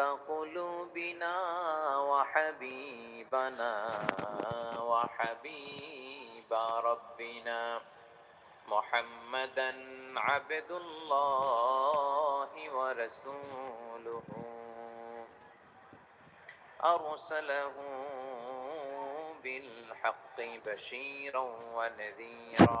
قلوبنا وحبيبنا وحبيب ربنا محمدا عبد الله ورسوله. أرسله بالحق بشيرا ونذيرا.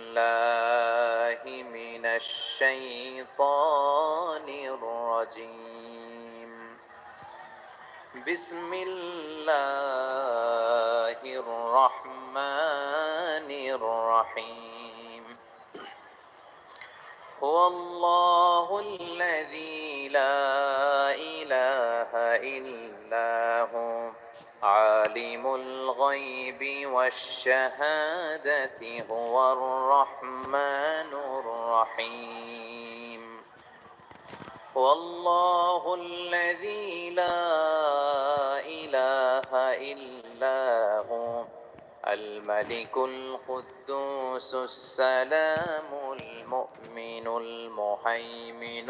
من الشيطان الرجيم. بسم الله الرحمن الرحيم. هو الله الذي لا إله إلا هو عالم الغيب والشهادة هو الرحمن الرحيم والله الذي لا إله إلا هو الملك القدوس السلام المؤمن المهيمن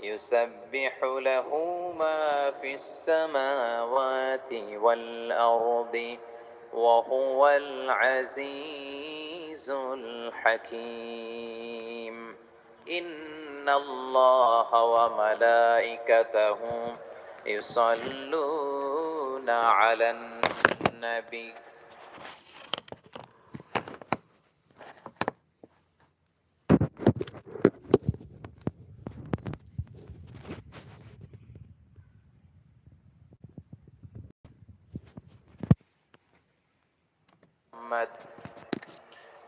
يسبح له ما في السماوات والأرض وهو العزيز الحكيم. إن الله وملائكته يصلون على النبي محمد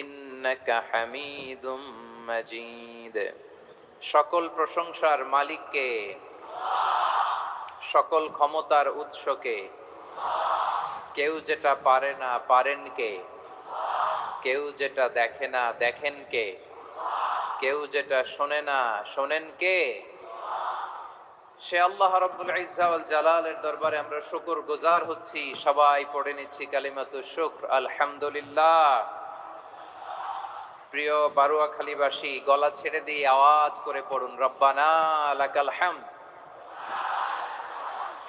ইন্নাকা সকল প্রশংসার মালিককে, সকল ক্ষমতার উৎসকে, কেউ যেটা পারে না পারেন কে কেউ যেটা দেখে না দেখেন কে কেউ যেটা শোনে না শোনেন কে সে আল্লাহ রব্বুল জালালের দরবারে আমরা শুকুর গুজার হচ্ছি, সবাই পড়ে নিচ্ছি কালিমাতু শুক্র, আলহামদুলিল্লাহ। প্রিয় বারুয়াখালীবাসী গলা ছেড়ে দিয়ে আওয়াজ করে পড়ুন রব্বানা লাকাল হামদ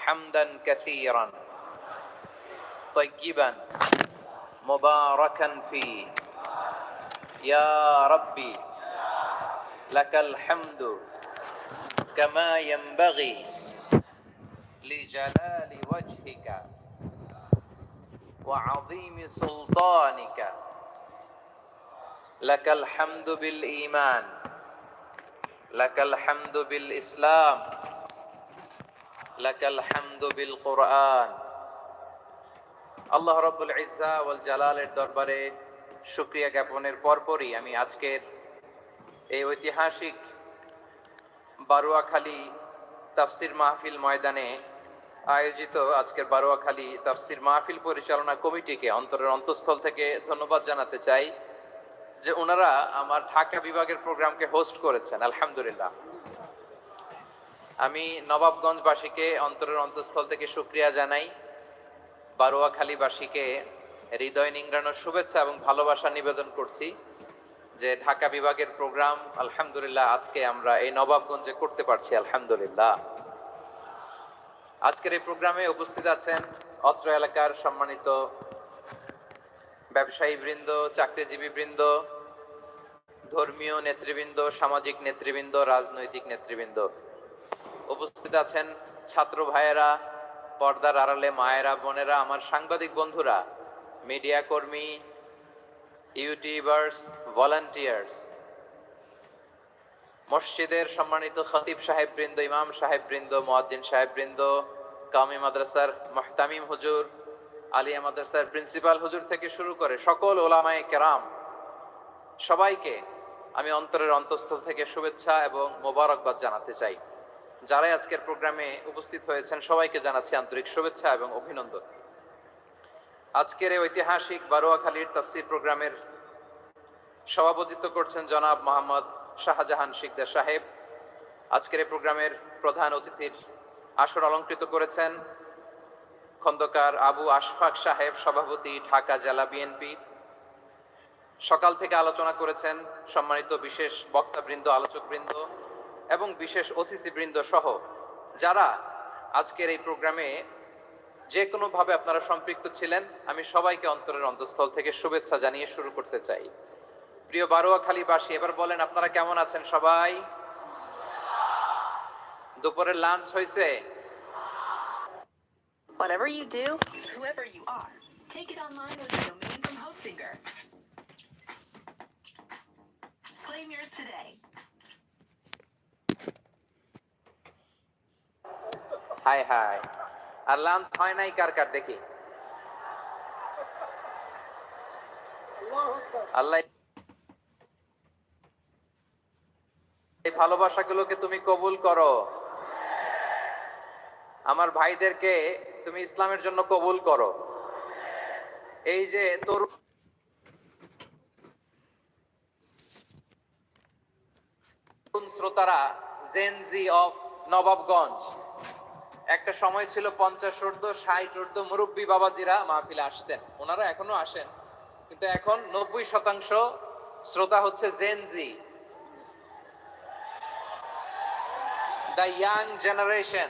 হামদান কাসীরান طيبا مباركا فيه يا ربي لك الحمد كما ينبغي لجلال وجهك وعظيم سلطانك লাকাল হামদু বিল ইমান লাকাল হামদু বিল ইসলাম, লাকাল হামদু কোরআন। আল্লাহ রব্বুল ইজ্জা ওয়াল জালালের দরবারে শুক্রিয়া জ্ঞাপনের পরপরই আমি আজকের এই ঐতিহাসিক বারুয়াখালী তাফসির মাহফিল ময়দানে আয়োজিত আজকের বারোয়াখালী তাফসির মাহফিল পরিচালনা কমিটিকে অন্তরের অন্তঃস্থল থেকে ধন্যবাদ জানাতে চাই। যে ওনারা আমার ঢাকা বিভাগের প্রোগ্রামকে হোস্ট করেছেন, আলহামদুলিল্লাহ। আমি নবাবগঞ্জবাসীকে অন্তরের অন্তঃস্থল থেকে সুক্রিয়া জানাই, বারোয়াখালীবাসীকে হৃদয় নিংড়ানোর শুভেচ্ছা এবং ভালোবাসা নিবেদন করছি যে ঢাকা বিভাগের প্রোগ্রাম, আলহামদুলিল্লাহ, আজকে আমরা এই নবাবগঞ্জে করতে পারছি, আলহামদুলিল্লাহ। আজকের এই প্রোগ্রামে উপস্থিত আছেন অত্র এলাকার সম্মানিত ব্যবসায়ী বৃন্দ চাকরিজীবী বৃন্দ ধর্মীয় নেতৃবৃন্দ, সামাজিক নেতৃবৃন্দ, রাজনৈতিক নেতৃবৃন্দ। উপস্থিত আছেন ছাত্র ভাইয়েরা, পর্দার আড়ালে মায়েরা, বোনেরা, আমার সাংবাদিক বন্ধুরা, মিডিয়া কর্মী, ইউটিউবার্স, ভলান্টিয়ার্স, মসজিদের সম্মানিত খতিব সাহেব বৃন্দ ইমাম সাহেব বৃন্দ মোয়াজ্জিন সাহেব বৃন্দ কামি মাদ্রাসার মাহতামিম হুজুর আলিয়া মাদ্রাসার প্রিন্সিপাল হুজুর থেকে শুরু করে সকল ওলামায়ে কেরাম সবাইকে আমি অন্তরের অন্তঃস্থল থেকে শুভেচ্ছা এবং মোবারকবাদ জানাতে চাই। যারাই আজকের প্রোগ্রামে উপস্থিত হয়েছেন, সবাইকে জানাচ্ছি আন্তরিক শুভেচ্ছা এবং অভিনন্দন। আজকের এই ঐতিহাসিক বারোয়াখালীর তফসির প্রোগ্রামের সভাপতিত্ব করছেন জনাব মোহাম্মদ শাহজাহান শিকদার সাহেব। আজকের এই প্রোগ্রামের প্রধান অতিথির আসর অলঙ্কৃত করেছেন খন্দকার আবু আশফাক সাহেব, সভাপতি, ঢাকা জেলা বিএনপি সকাল থেকে আলোচনা করেছেন সম্মানিত বিশেষ বক্তাবৃন্দ, আলোচকবৃন্দ এবং বিশেষ অতিথিবৃন্দ সহ যারা আজকের এই প্রোগ্রামে যে কোনোভাবে আপনারা সম্পৃক্ত ছিলেন, আমি সবাইকে অন্তরের অন্তঃস্থল থেকে শুভেচ্ছা জানিয়ে শুরু করতে চাই। প্রিয় বারোয়াখালীবাসী, এবার বলেন আপনারা কেমন আছেন সবাই? দুপুরের লাঞ্চ হয়েছে Whatever you do, whoever you are, take it online with a domain from Hostinger. Claim yours today. Hi hi আর লাঞ্চ হয় নাই কার কার দেখি আল্লাহ এই ভালোবাসাগুলোকে তুমি কবুল করো আমার ভাইদেরকে তুমি ইসলামের জন্য কবুল করো। এই যে তোর শ্রোতারা জেনজি অফ নবাবগঞ্জ, একটা সময় ছিল পঞ্চাশ ঊর্ধ্ব, ষাট ঊর্ধ্ব মুরব্বী বাবাজিরা মাহফিলে আসতেন। ওনারা এখনও আসেন। কিন্তু এখন নব্বই শতাংশ শ্রোতা হচ্ছে Gen Z the young generation